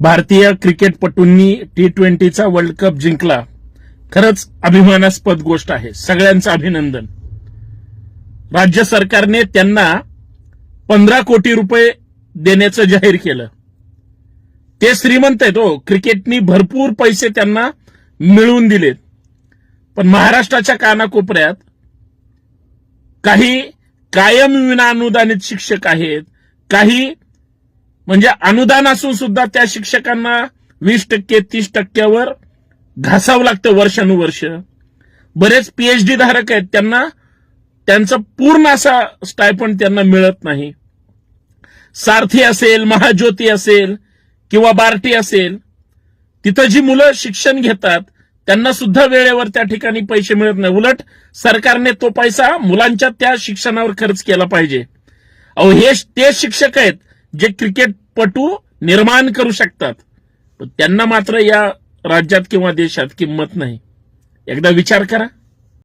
भारतीय क्रिकेटपटूंनी टी ट्वेंटीचा वर्ल्ड कप जिंकला. खरंच अभिमानास्पद गोष्ट आहे. सगळ्यांचं अभिनंदन. राज्य सरकारने त्यांना पंधरा कोटी रुपये देण्याचं जाहीर केलं. ते श्रीमंत आहेत हो. क्रिकेटनी भरपूर पैसे त्यांना मिळवून दिलेत. पण महाराष्ट्राच्या कानाकोपऱ्यात काही कायम विना अनुदानित शिक्षक आहेत काही म्हणजे अनुदान असून सुद्धा त्या शिक्षकांना वीस टक्के तीस टक्क्यावर घासावं लागतं वर्षानुवर्ष. बरेच पीएचडी धारक आहेत त्यांना त्यांचा पूर्ण असा स्टायपंड त्यांना मिळत नाही. सारथी असेल महाज्योती असेल किंवा बार्टी असेल तिथं जी मुलं शिक्षण घेतात त्यांना सुद्धा वेळेवर त्या ठिकाणी पैसे मिळत नाही. उलट सरकारने तो पैसा मुलांच्या त्या शिक्षणावर खर्च केला पाहिजे. अहो हे ते शिक्षक आहेत जे क्रिकेटपटू निर्माण करू शकतात पण त्यांना मात्र या राज्यात किंवा देशात किंमत नाही. एकदा विचार करा.